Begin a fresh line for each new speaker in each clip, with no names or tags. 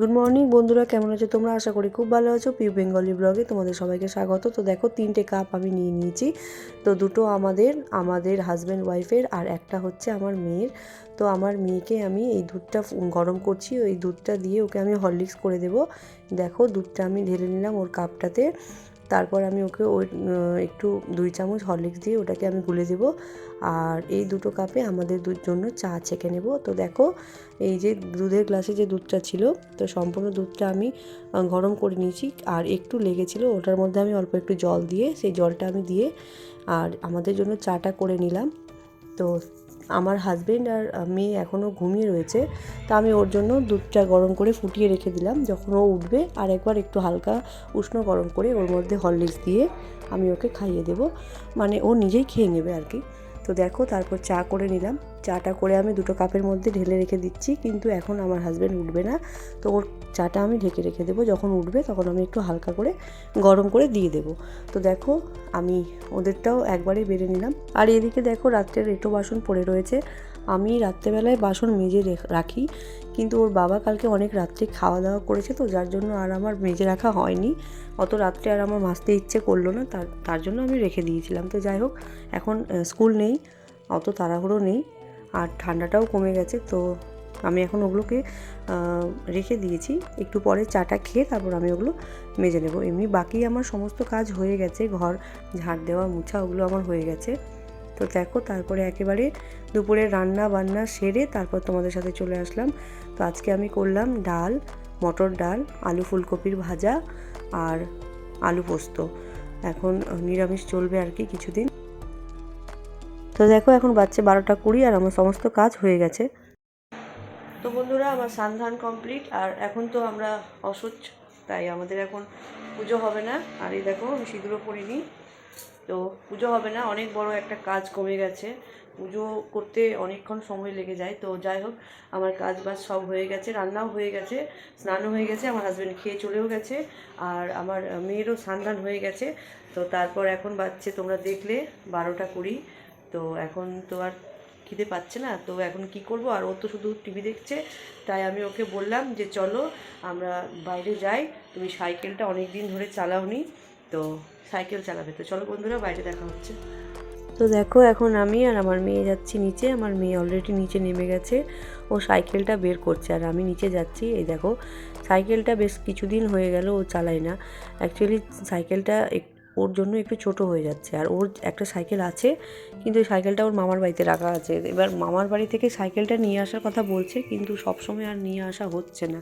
Good morning বন্ধুরা, কেমন আছো তোমরা? আশা করি খুব ভালো আছো। পিউ বেঙ্গলি ব্লগে তোমাদের সবাইকে স্বাগত। তো দেখো, তিনটে কাপ আমি নিয়ে নিয়েছি। তো দুটো আমাদের আমাদের হাজব্যান্ড ওয়াইফের আর একটা হচ্ছে আমার মেয়ের। তো আমার মেয়েকে আমি এই দুধটা গরম করছি। ওই দুধটা দিয়ে ওকে আমি হরলিক্স করে দেব। দেখো, দুধটা আমি ঢেলে নিলাম ওর কাপটাতে তারপর আমি ওকে ওই একটু দুই চামচ হরলিক্স দিয়ে ওটাকে আমি গুলে দেব। আর এই দুটো কাপে আমাদের জন্য চা ছেঁকে নেব। তো দেখো, এই যে দুধের গ্লাসে যে দুধটা ছিল, তো সম্পূর্ণ দুধটা আমি গরম করে নিয়েছি। আর একটু লেগেছিল, ওটার মধ্যে আমি অল্প একটু জল দিয়ে, সেই জলটা আমি দিয়ে, আর আমাদের জন্য চাটা করে নিলাম। তো আমার হাজবেন্ড আর মেয়ে এখনও ঘুমিয়ে রয়েছে, তা আমি ওর জন্য দুধটা গরম করে ফুটিয়ে রেখে দিলাম। যখন ও উঠবে, আর একবার একটু হালকা উষ্ণ গরম করে ওর মধ্যে হরলিক্স দিয়ে আমি ওকে খাইয়ে দেব। মানে ও নিজেই খেয়ে নেবে আর কি। তো দেখো, তারপর চা করে নিলাম। চাটা করে আমি দুটো কাপের মধ্যে ঢেলে রেখে দিচ্ছি, কিন্তু এখন আমার হাজব্যান্ড উঠবে না। তো ওর চাটা আমি ঢেকে রেখে দেবো। যখন উঠবে তখন আমি একটু হালকা করে গরম করে দিয়ে দেবো। তো দেখো, আমি ওদেরটাও একবারে বেড়ে নিলাম। আর এদিকে দেখো, রাত্রের রেটো বাসন পড়ে রয়েছে। আমি রাত্রেবেলায় বাসন মেজে রেখ- কিন্তু ওর বাবা কালকে অনেক রাত্রে খাওয়া দাওয়া করেছে তো যার জন্য আর আমার মেজে রাখা হয়নি। অত রাত্রে আর আমার মাজতে ইচ্ছে করল না, তার তার জন্য আমি রেখে দিয়েছিলাম। তো যাই হোক, এখন স্কুল নেই, অত তাড়াহুড়ো নেই, আর ঠান্ডাটাও কমে গেছে, তো আমি এখন ওগুলোকে রেখে দিয়েছি। একটু পরে চাটা খেয়ে তারপর আমি ওগুলো মেজে নেব। এমনি বাকি আমার সমস্ত কাজ হয়ে গেছে, ঘর, ঝাড় দেওয়া, মুছা, ওগুলো আমার হয়ে গেছে। তো দেখো, তারপরে একেবারে দুপুরে রান্না বান্না সেরে তারপর তোমাদের সাথে চলে আসলাম। তো আজকে আমি করলাম ডাল, মটর ডাল, আলু ফুলকপির ভাজা আর আলু পোস্ত। এখন নিরামিষ চলবে আর কি কিছুদিন। তো দেখো, এখন বাচ্চা বারোটা কুড়ি আর আমার সমস্ত কাজ হয়ে গেছে। তো বন্ধুরা, আমার সান্ধান কমপ্লিট আর এখন তো আমরা অসুচ, তাই আমাদের এখন পুজো হবে না। আর এই দেখো, আমি সিঁদুরও পরিনি। তো পুজো হবে না, অনেক বড় একটা কাজ কমে গেছে। পুজো করতে অনেকক্ষণ সময় লেগে যায়, তো যাই হোক, আমার কাজ বাজ সব হয়ে গেছে, রান্নাও হয়ে গেছে, স্নানও হয়ে গেছে, আমার হাজব্যান্ড খেয়ে চলেও গেছে, আর আমার মেয়েরও স্নান হয়ে গেছে। তো তারপর এখন বাচ্চে তোমরা দেখলে, বারোটা কুড়ি, তো এখন তো আর খিদে পাচ্ছে না, তো এখন কি করব? আর ও তো শুধু টিভি দেখছে, তাই আমি ওকে বললাম যে, চলো, আমরা বাইরে যাই, তুমি সাইকেলটা অনেক দিন ধরে চালাওনি তো সাইকেল চালাবে। তো চলো বন্ধুরা, বাইরে দেখা হচ্ছে। তো দেখো, এখন আমি আর আমার মেয়ে যাচ্ছি নিচে। আমার মেয়ে অলরেডি নিচে নেমে গেছে। ও সাইকেলটা বের করছে আর আমি নিচে যাচ্ছি। এই দেখো, সাইকেলটা বেশ কিছুদিন হয়ে গেল ও চালায় না। অ্যাকচুয়ালি সাইকেলটা ওর জন্য একটু ছোট হয়ে যাচ্ছে। আর ওর একটা সাইকেল আছে, কিন্তু ওই সাইকেলটা ওর মামার বাড়িতে রাখা আছে। এবার মামার বাড়ি থেকে সাইকেলটা নিয়ে আসার কথা বলছে, কিন্তু সবসময় আর নিয়ে আসা হচ্ছে না।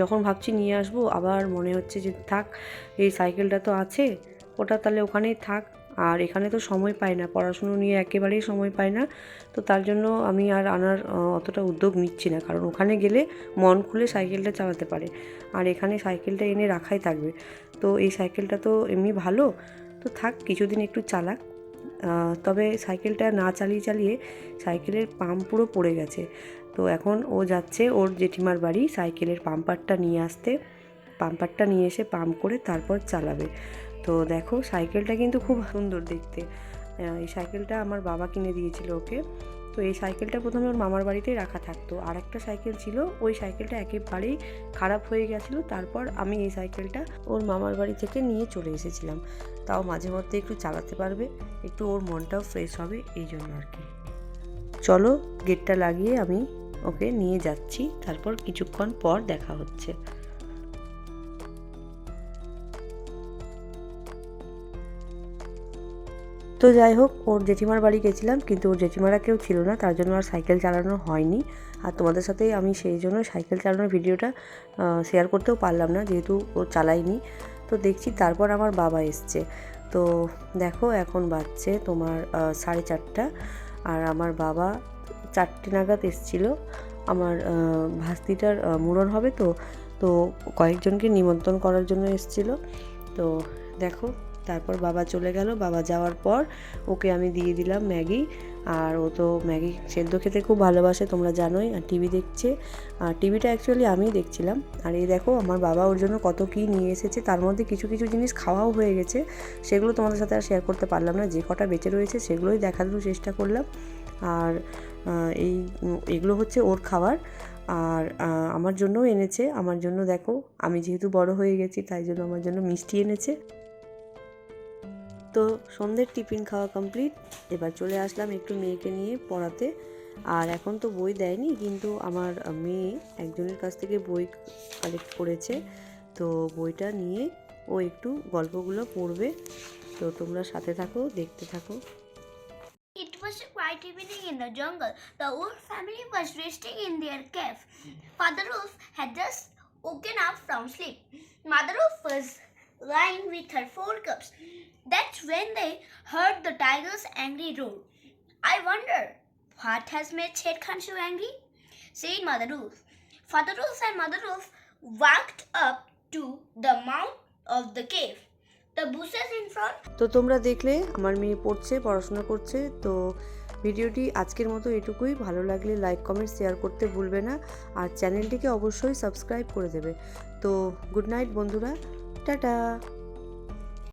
যখন ভাবছি নিয়ে আসব, আবার মনে হচ্ছে যে থাক, এই সাইকেলটা তো আছে, ওটা তাহলে ওখানেই থাক। আর এখানে তো সময় পাই না, পড়াশুনো নিয়ে একেবারেই সময় পাই না। তো তার জন্য আমি আর আনার অতটা উদ্যোগ নিচ্ছি না, কারণ ওখানে গেলে মন খুলে সাইকেলটা চালাতে পারে। আর এখানে সাইকেলটা এনে রাখাই থাকবে। তো এই সাইকেলটা তো এমনি ভালো। তো থাক, কিছুদিন একটু চালাক। তবে সাইকেলটা না চালিয়ে চালিয়ে সাইকেলের পাম্প পুরো পড়ে গেছে। তো এখন ও যাচ্ছে ওর জেঠিমার বাড়ি, সাইকেলের পাম্পারটা নিয়ে আসতে। পাম্পারটা নিয়ে এসে পাম্প করে তারপর চালাবে। তো দেখো, সাইকেলটা কিন্তু খুব সুন্দর দেখতে। এই সাইকেলটা আমার বাবা কিনে দিয়েছিল ওকে। তো এই সাইকেলটা প্রথমে ওর মামার বাড়িতেই রাখা থাকতো। আর একটা সাইকেল ছিল, ওই সাইকেলটা একেবারেই খারাপ হয়ে গেছিল। তারপর আমি এই সাইকেলটা ওর মামার বাড়ি থেকে নিয়ে চলে এসেছিলাম। তাও মাঝে মধ্যে একটু চালাতে পারবে, একটু ওর মনটাও ফ্রেশ হবে, এই জন্য আর কি। চলো গেটটা লাগিয়ে আমি ওকে নিয়ে যাচ্ছি। তারপর কিছুক্ষণ পর দেখা হচ্ছে। তো যাই হোক, ওর জেঠিমার বাড়ি গেছিলাম, কিন্তু ওর জেঠিমারা কেউ ছিল না, তার জন্য আর সাইকেল চালানো হয়নি। আর তোমাদের সাথে আমি সেই জন্য সাইকেল চালানোর ভিডিওটা শেয়ার করতেও পারলাম না, যেহেতু ও চালায়নি। তো দেখছি তারপর আমার বাবা এসছে। তো দেখো, এখন বাজছে তোমার সাড়ে চারটা। আর আমার বাবা চারটে নাগাদ এসছিল। আমার ভাস্তিটার মুড়ন হবে তো তো কয়েকজনকে নিমন্ত্রণ করার জন্য এসছিল। তো দেখো তারপর বাবা চলে গেল। বাবা যাওয়ার পর ওকে আমি দিয়ে দিলাম ম্যাগি। আর ও তো ম্যাগি সেদ্ধ খেতে খুব ভালোবাসে, তোমরা জানোই। আর টিভি দেখছে। আর টিভিটা অ্যাকচুয়ালি আমিই দেখছিলাম। আর এই দেখো, আমার বাবা ওর জন্য কত কী নিয়ে এসেছে। তার মধ্যে কিছু কিছু জিনিস খাওয়াও হয়ে গেছে। সেগুলো তোমাদের সাথে আর শেয়ার করতে পারলাম না। যে কটা বেঁচে রয়েছে সেগুলোই দেখানোর চেষ্টা করলাম। আর এই এগুলো হচ্ছে ওর খাবার। আর আমার জন্যও এনেছে। আমার জন্য দেখো, আমি যেহেতু বড় হয়ে গেছি, তাই জন্য আমার জন্য মিষ্টি এনেছে। তো সন্ধ্যের টিফিন খাওয়া কমপ্লিট এবার চলে আসলাম একটু মেয়েকে নিয়ে পড়াতে আর এখন তো বই দেয়নি কিন্তু আমার মেয়ে একজনের কাছ থেকে বই কালেক্ট করেছে তো বইটা নিয়ে ও একটু গল্পগুলো পড়বে তো তোমরা সাথে থাকো দেখতে থাকো
It was a quiet evening in the jungle. The wolf family was resting in their cave. Father Wolf had just woken up from sleep. Mother Wolf was lying with her four cubs. That's when they heard the tiger's angry roar. I wonder, what has made Shed Khan so angry? said Mother Wolf. Father Wolf and Mother Wolf walked up to the mouth of the cave. The bushes in front
তো তোমরা দেখলে আমার মেয়ে পড়ছে পড়াশোনা করছে তো ভিডিওটি আজকের মতো এটুকুই ভালো লাগলে লাইক কমেন্ট শেয়ার করতে ভুলবে না আর চ্যানেলটিকে অবশ্যই সাবস্ক্রাইব করে দেবে তো গুড নাইট বন্ধুরা Ta-da!